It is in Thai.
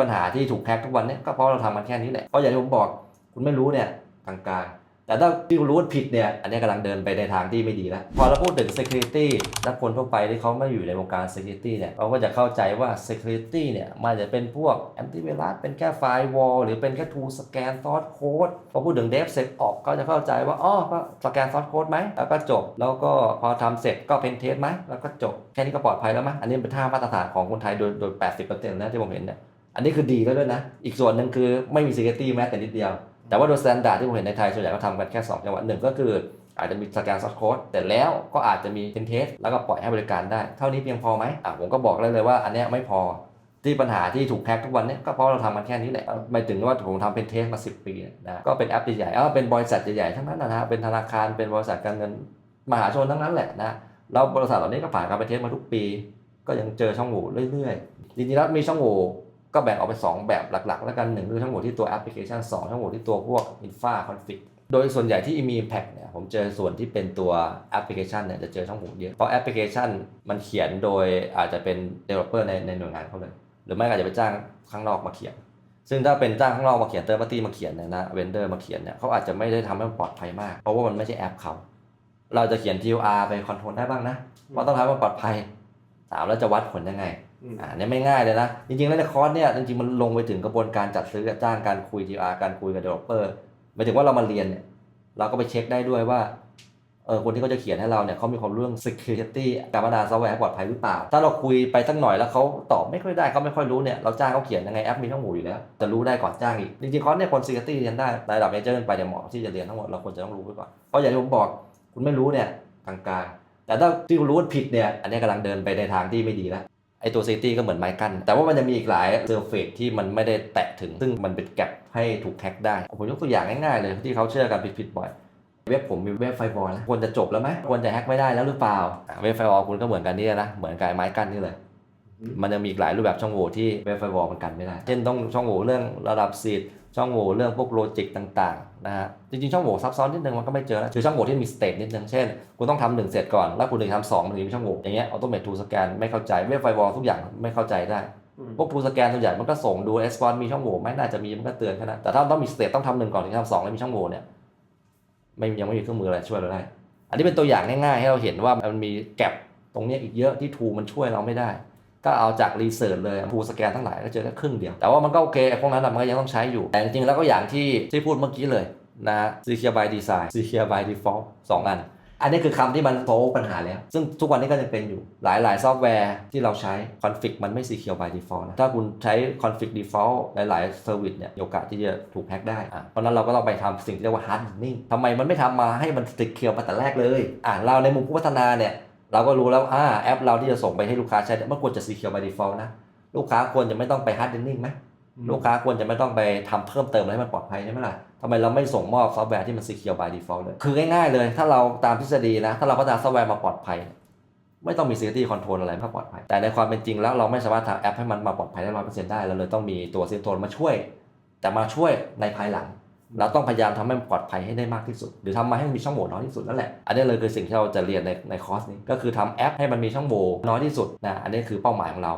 ปัญหาที่ถูกแฮกทุกวันเนี้ก็เพราะเราทำมันแค่นี้แหละเพราะอย่างที่ผมบอกคุณไม่รู้เนี่ยกลางๆ แต่ถ้าที่คุณรู้ว่าผิดเนี่ยอันนี้กำลังเดินไปในทางที่ไม่ดีแล้ว พอเราพูดถึง security และคนทั่วไปที่เขาไม่อยู่ในวงการ security เนี่ยเขาก็จะเข้าใจว่า security เนี่ยมันจะเป็นพวก antivirus เป็นแค่ firewall หรือเป็นแค่ tool scan source code พอพูดถึง DevSecOps ก็จะเข้าใจว่าอ๋อก็สแกน source code ไหมแล้วก็จบ แล้วก็พอทำเสร็จก็เป็นเทสไหมแล้วก็จบแค่นี้ก็ปลอดภัยแล้วมั้ยอันนี้เป็นท่ามาตรฐานของคนไทยโดยโดย 80%นะที่ผมเห็นเนี่ย อันนี้คือดีแล้วด้วยนะ อีกส่วนหนึ่งคือไม่มี security แม้แต่นิดเดียว แต่ว่าโดย standard ที่ผมเห็นในไทยส่วนใหญ่ก็ทำกันแค่2จังหวะหนึ่งก็คืออาจจะมีสแกน source code แต่แล้วก็อาจจะมี pen test แล้วก็ปล่อยให้บริการได้ เท่านี้เพียงพอไหมอะผมก็บอกเลยเลยว่าอันเนี้ยไม่พอที่ปัญหาที่ถูกแฮกทุกวันเนี้ก็เพราะเราทำกันแค่นี้แหละไม่ถึงว่าผมทำเป็นเทสมา 10 ปีนะก็เป็นแอปใหญ่ๆเออเป็นบริษัทใหญ่ๆทั้งนั้นนะฮะเป็นธนาคารเป็นบริษัทการเงินมหาชนทั้งนั้นแหละนะแล้วบริษัทเหล่านี้ก็ผ่านการเป็นเทสมาทุกปี ก็ยังเจอช่องโหว่เรื่อยๆจริงๆแล้วมีช่องโหว่ ก็แบ่งออกเป็น2แบบหลักๆ แล้วกันหนึ่งคือช่องหว่ที่ตัวแอปพลิเคชัน2ช่องหว่ที่ตัวพวก infra config โดยส่วนใหญ่ที่มี impact เนี่ยผมเจอส่วนที่เป็นตัวแอปพลิเคชันเนี่ยจะเจอช่องโหว่เยอะ เพราะแอปพลิเคชันมันเขียนโดยอาจจะเป็น developer ในในหน่วยงานเขาเลย หรือไม่อาจจะไปจ้างข้างนอกมาเขียน ซึ่งถ้าเป็นจ้างข้างนอกมาเขียนเตอร์ปาร์ตี้มาเขียนเนี่ยนะเวนเดอร์มาเขียนเนี่ยเขาอาจจะไม่ได้ทำให้มันปลอดภัยมาก เพราะว่ามันไม่ใช่แอปเขา เราจะเขียน TOR ไปคอนโทรลได้บ้างนะเพราะต้องทำให้มันปลอดภัยถามแล้วจะวัดผลยังไง อ่าเนี่ยไม่ง่ายเลยนะ จริงๆแล้วในคอร์สเนี่ยจริงๆมันลงไปถึงกระบวนการจัดซื้อกับจ้างการคุย TR การคุยกับ developer หมายถึงว่าเรามาเรียนเนี่ยเราก็ไปเช็คได้ด้วยว่าเออคนที่เขาจะเขียนให้เราเนี่ยเขามีความรู้เรื่อง security การพัฒนาซอฟต์แวร์ให้ปลอดภัยหรือเปล่า ถ้าเราคุยไปสักหน่อยแล้วเขาตอบไม่ค่อยได้เขาไม่ค่อยรู้เนี่ยเราจ้างเขาเขียนยังไงแอปมีทั้งหมดอยู่แล้วจะรู้ได้ก่อนจ้างอีก จริงๆคอร์สเนี่ยคน security เรียนได้ระดับเมเจอร์ขึ้นไปเนี่ยเหมาะที่จะเรียนทั้งหมดเราควรจะต้องรู้ไว้ก่อนเพราะอย่างที่ผมบอกคุณไม่รู้เนี่ยกลางๆแต่ถ้าที่คุณรู้ว่าผิดเนี่ยอันนี้กำลังเดินไปในทางที่ไม่ดีแล้ว ไอตัวซิตี้ก็เหมือนไม้กั้น แต่ว่ามันจะมีอีกหลายเซอร์เฟสที่มันไม่ได้แตะถึง ซึ่งมันเป็นแกลบให้ถูกแฮ็กได้ ผมยกตัวอย่างง่ายๆเลยที่เขาเชื่อกันผิดๆบ่อย เว็บผมมีเว็บไฟบอลแล้วควรจะจบแล้วไหมควรจะแฮ็กไม่ได้แล้วหรือเปล่า เว็บไฟบอลคุณก็เหมือนกันนี่นะ เหมือนกับไอ้ไม้กั้นนี่เลย มันจะมีอีกหลายรูปแบบช่องโหว่ที่เว็บไฟบอลมันกันไม่ได้ เช่นต้องช่องโหว่เรื่องระดับซีดช่องโหว่เรื่องพวกโลจิกต่างๆนะฮะ จริงๆ ช่องโหว่ซับซ้อนนิดนึงมันก็ไม่เจอแล้วคือช่องโหว่ที่มีสเต e นิดนึง เช่น คุณต้องทำหนึ่งเสร็จก่อน แล้วคุณถึงทำสองมันถึงมีช่องโหว่อย่างเงี้ยออโตเมททูสแกนไม่เข้าใจเว็บไฟบอลทุกอย่างไม่เข้าใจได้อืมพวกทูสแกนส่วนใหญ่มันก็ส่งดูเอสปอนมีช่องโหว่ไหมน่าจะมีมันก็เตือนแค่นั้นแต่ถ้าต้องมีสเต e ต้องทำหนึ่งก่อนถึงทำสองแล้วมีช่องโหว่เนี่ยไม่ยังไม่มีเครื่องมืออะไรช่วยเราได้ อันนี้เป็นตัวอย่างง่ายๆ ให้เราเห็นว่ามันมีแกลบตรงเนี้ยอีกเยอะที่ทูมันช่วยเราไม่ได้ ก็เอาจากรีเสิร์ชเลยทูสแกนทั้งหลายก็เจอแค่ครึ่งเดียว แต่ว่ามันก็โอเคไอ้พวกนั้นน่ะมันก็ยังต้องใช้อยู่ แต่จริงๆแล้วก็อย่างที่ที่พูดเมื่อกี้เลยนะ secure by design secure by default สองอันอันนี้คือคำที่มันโซลปัญหาแล้ว ซึ่งทุกวันนี้ก็ยังเป็นอยู่หลาย ๆ ซอฟต์แวร์ที่เราใช้ config มันไม่ secure by default นะ ถ้าคุณใช้ config default หลายๆ service เนี่ยโอกาสที่จะถูกแฮ็กได้อะเพราะนั้นเราก็ต้องไปทำสิ่งที่เรียกว่า hardening ทำไมมันไม่ทำมาให้มัน secure มาแต่แรกเลย อะเราในมุมผู้พัฒนาเนี่ย เราก็รู้แล้วอ่าแอปเราที่จะส่งไปให้ลูกค้าใช้เนี่ยมันควรจะ secure by default นะ ลูกค้าควรจะไม่ต้องไป hardening ไหมลูกค้าควรจะไม่ต้องไปทำเพิ่มเติมอะไรให้มันปลอดภัยใช่ไหมล่ะทำไมเราไม่ส่งมอบซอฟต์แวร์ที่มัน secure by default เลย คือง่ายๆเลย ถ้าเราตามทฤษฎีนะ ถ้าเราพัฒนาซอฟต์แวร์มาปลอดภัย ไม่ต้องมี security control อะไรก็ปลอดภัย แต่ในความเป็นจริงแล้วเราไม่สามารถทำแอปให้มันมาปลอดภัยได้ร้อยเปอร์เซ็นต์ได้เราเลยต้องมีตัว security control มาช่วย แต่มาช่วยในภายหลัง เราต้องพยายามทำให้มันปลอดภัยให้ได้มากที่สุด หรือทำมาให้มันมีช่องโหว่น้อยที่สุดนั่นแหละ อันนี้เลยคือสิ่งที่เราจะเรียนในในคอร์สนี้ ก็คือทำแอปให้มันมีช่องโหว่น้อยที่สุดนะ อันนี้คือเป้าหมายของเรา